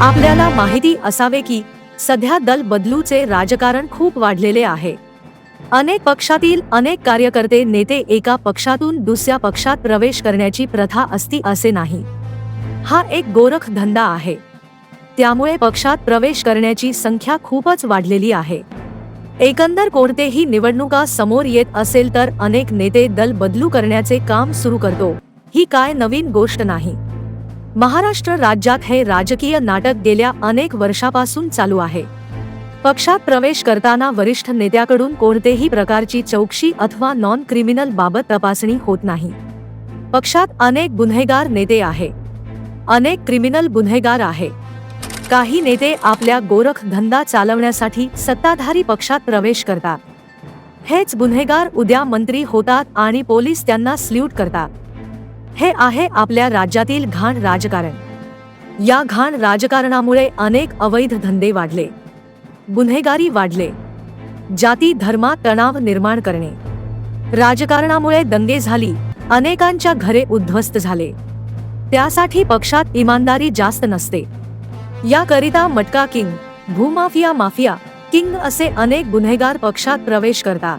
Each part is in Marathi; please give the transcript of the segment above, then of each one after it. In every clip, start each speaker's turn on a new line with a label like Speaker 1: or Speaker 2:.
Speaker 1: आपल्याला माहिती असावे की सध्या दल बदलूचे राजकारण खूप वाढलेले आहे. अनेक पक्षातील अनेक कार्यकर्ते नेते एका पक्षातून दुसऱ्या पक्षात प्रवेश करण्याची प्रथा असती असे नाही. हा एक गोरख धंदा आहे. त्यामुळे पक्षात प्रवेश करण्याची संख्या खूपच वाढलेली आहे. एकंदर कोणतेही निवडणुका समोर येत असेल तर अनेक नेते दल बदलू करण्याचे काम सुरू करतो. ही काय नवीन गोष्ट नाही. महाराष्ट्र राज्यात हे राजकीय नाटक गेल्या अनेक वर्षापासून चालू आहे. पक्षात प्रवेश करताना वरिष्ठ नेत्याकडून कोणतेही प्रकारची चौकशी अथवा नॉन क्रिमिनल बाबत तपासणी होत नाही. पक्षात अनेक गुन्हेगार नेते आहे. अनेक क्रिमिनल गुन्हेगार आहे. काही नेते आपल्या गोरख धंदा चालवण्यासाठी सत्ताधारी पक्षात प्रवेश करतात. हेच गुन्हेगार उद्या मंत्री होतात आणि पोलीस त्यांना स्ल्यूट करतात. हे आहे आपल्या राज्यातील घाण राजकारण. या घाण राजकारणामुळे अनेक अवैध धंदे वाढले. गुन्हेगारी वाढले. जाती धर्मात तणाव निर्माण करणे. राजकारणामुळे दंगे झाली अनेकांच्या घरे उद्ध्वस्त झाले. त्यासाठी पक्षात इमानदारी जास्त नसते. याकरिता मटका किंग भूमाफिया माफिया किंग असे अनेक गुन्हेगार पक्षात प्रवेश करतात.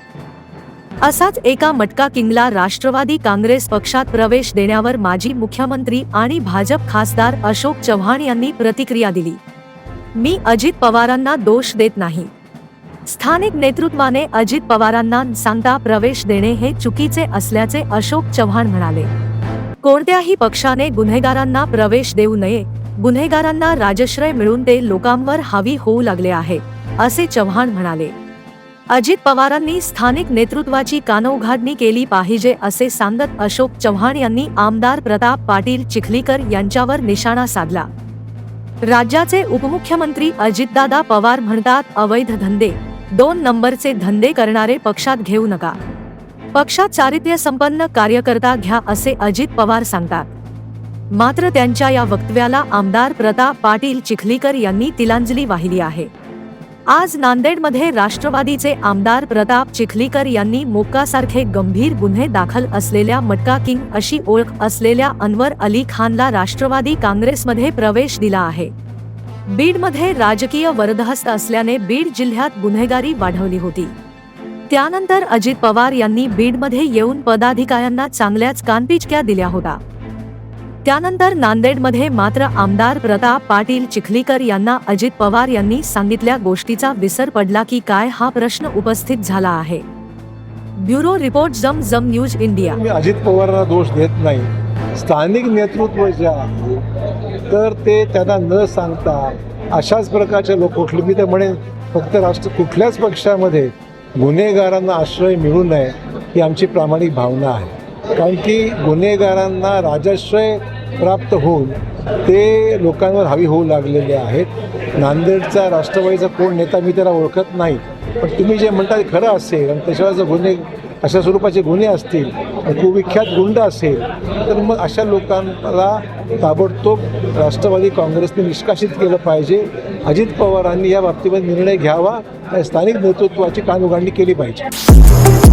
Speaker 1: असाच एका मटका किंगला राष्ट्रवादी काँग्रेस पक्षात प्रवेश देण्यावर माजी मुख्यमंत्री आणि भाजप खासदार अशोक चव्हाण यांनी प्रतिक्रिया दिली. मी अजित पवारांना दोष देत नाही. स्थानिक नेतृत्वाने अजित पवारांना सांगता प्रवेश देणे हे चुकीचे असल्याचे अशोक चव्हाण म्हणाले. कोणत्याही पक्षाने गुन्हेगारांना प्रवेश देऊ नये. गुन्हेगारांना राजश्रय मिळून ते लोकांवर हावी होऊ लागले आहे असे चव्हाण म्हणाले. अजित पवारांनी स्थानिक नेतृत्वाची कानौघाडणी केली पाहिजे असे सांगत अशोक चव्हाण यांनी आमदार प्रताप पाटील चिखलीकर यांच्यावर निशाणा साधला. राज्याचे उपमुख्यमंत्री अजितदादा पवार म्हणतात अवैध धंदे दोन नंबरचे धंदे करणारे पक्षात घेऊ नका. पक्षात चारित्र्य संपन्न कार्यकर्ता घ्या असे अजित पवार सांगतात. मात्र त्यांच्या या वक्तव्याला आमदार प्रताप पाटील चिखलीकर यांनी तिलांजली वाहिली आहे. आज नांदेडमध्ये राष्ट्रवादीचे आमदार प्रताप चिखलीकर यांनी मोक्कासारखे गंभीर गुन्हे दाखल असलेल्या मटका किंग अशी ओळख असलेल्या अनवर अली खानला राष्ट्रवादी काँग्रेसमध्ये प्रवेश दिला आहे. बीडमध्ये राजकीय वरदहस्त असल्याने बीड जिल्ह्यात गुन्हेगारी वाढवली होती. त्यानंतर अजित पवार यांनी बीडमध्ये येऊन पदाधिकाऱ्यांना चांगल्याच कानपिचक्या दिल्या होत्या त्यानंतर नांदेडमध्ये मात्र आमदार प्रताप पाटील चिखलीकर यांना अजित पवार यांनी सांगितल्या गोष्टीचा विसर पडला की काय हा प्रश्न उपस्थित झाला आहे. Bureau report Jam Jam news India.
Speaker 2: मी अजित पवारांना दोष देत नाही. स्थानिक नेतृत्व जे आहे तर ते त्यांना न सांगता अशाच प्रकारचे लोक कुठले मी ते म्हणेन फक्त राष्ट्र कुठल्याच पक्षामध्ये गुन्हेगारांना आश्रय मिळू नये ही आमची प्रामाणिक भावना आहे. कारण की गुन्हेगारांना राजाश्रय प्राप्त होऊन ते लोकांवर हावी होऊ लागलेले आहेत. नांदेडचा राष्ट्रवादीचा कोण नेता मी त्याला ओळखत नाही. पण तुम्ही जे म्हणता ते खरं असेल आणि त्याच्यावर जर गुन्हे अशा स्वरूपाचे गुन्हे असतील कुविख्यात गुंड असेल तर मग अशा लोकांना ताबडतोब राष्ट्रवादी काँग्रेसने निष्कासित केलं पाहिजे. अजित पवारांनी या बाबतीमध्ये निर्णय घ्यावा आणि स्थानिक नेतृत्वाची कानउघाडणी केली पाहिजे.